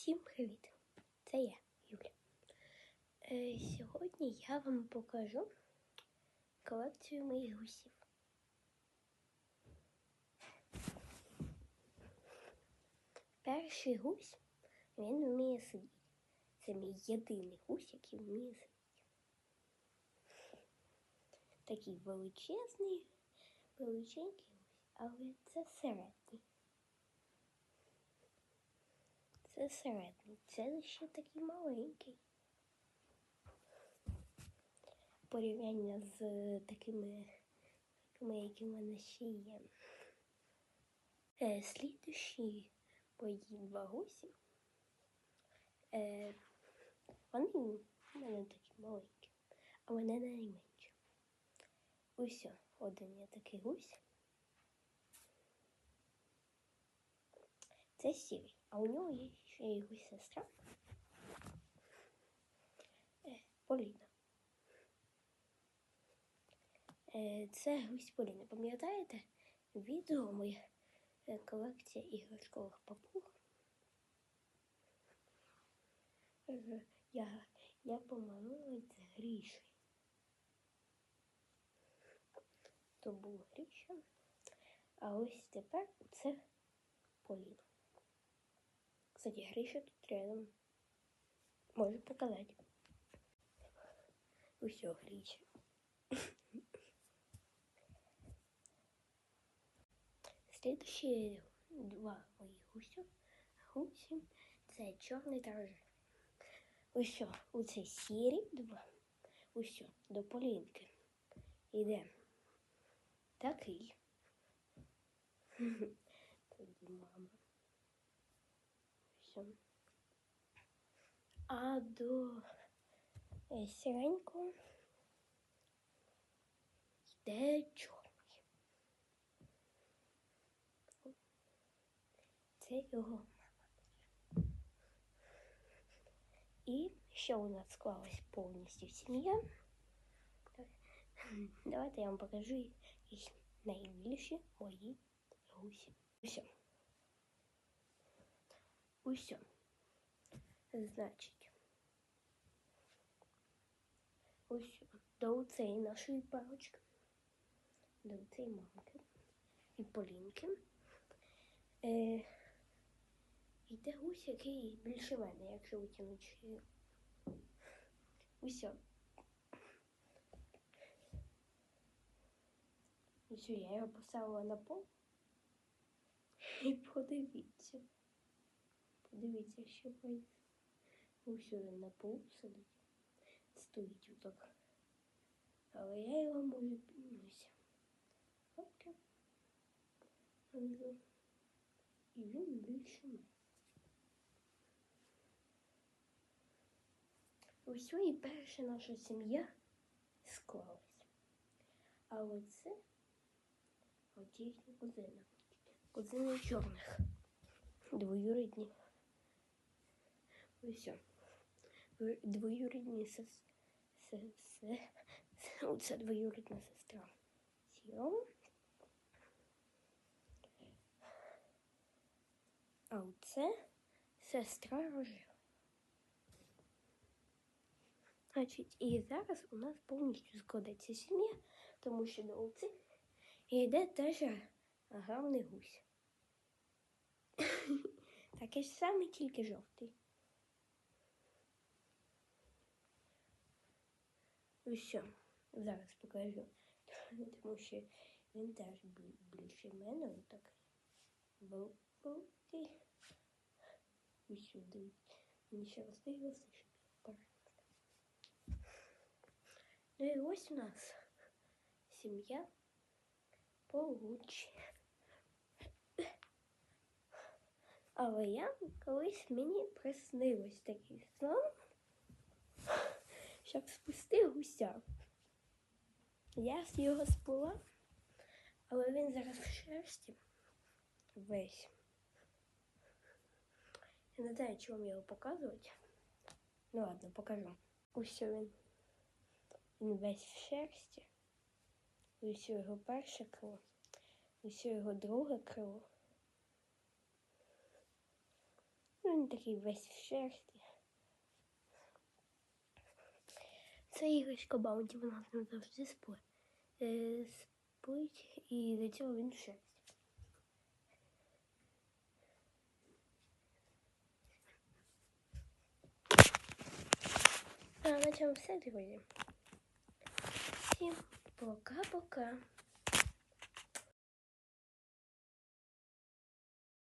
Всім привіт! Це я, Юля. Е, сьогодні я вам покажу колекцію моїх гусів. Перший гусь він вміє сидіти. Це мій єдиний гусь, який вміє сидіти. Такий величезний, величенький гусь, але це середній. Це середній, це ще такий маленький. Порівняння з такими, такими які в мене ще є. Е, слідущі мої два гусі. Е, вони в мене такі маленькі, а вони найменші. Ось один є такий гусь. Це сірий, а у нього є ще його сестра е, Поліна. Е, Це гусь Поліна. Пам'ятаєте відео моє е, колекція іграшкових папуг? Я, я помилилась з Грішею. То був Гріша, а ось тепер це Поліна. Кстати, Гриша тут рядом. Можу показать. Усё, Гриша. Следующие два моїх гусю. Гусі це чорний та рожевий. Усьо, оце сірі два. Усьо, до полінки. Іде такий. Тоді мама. А до е, сіренького йде чорний. Це його мама. І ще у нас склалась повністю сім'я. Давайте я вам покажу їх найбільші мої гусі. Все. Усьо. Значить, Ось до цієї нашої парочки, до цієї мамки і Полінки. Е, йде гусь, який більше мене, якщо витягнути шию. І все, я його поставила на пол. І подивіться. Подивіться, що має. Ось він на полу сидить. Стоїть отак. Але я його можу піднімуся. Окей. І він більше мене. Ось і перша наша сім'я склалась. А оце от їхні кузини. Кузини чорних. Двоюрідні. Ось. Двоюрідні сес... Сес... Оце двоюрідна сестра. Сіро. А оце сестра рожева. Значить, і зараз у нас повністю складеться сім'я, тому що до оцих йде теж аграрний гусь. Такий ж самий, тільки жовтий. Все, зараз покажу, тому що він теж більше мене, отак великий. Ось сюди. Він ще розстигався, щоб перенести. Ну і ось у нас сім'я получше. Але я колись мені приснилось такий сон, Щоб спусти гуся. Я його спила, але він зараз в шерсті весь. Я не знаю, чи вам його показувати. Ну ладно, покажу. Ось він. Він весь в шерсті. Ось його перше крило. Ось його друге крило. Він такий весь в шерсті. Це іграшка Баунті, вона з ним завжди спить. Е, спить і до цього він шерсть. А на цьому все, друзі. Всім пока-пока.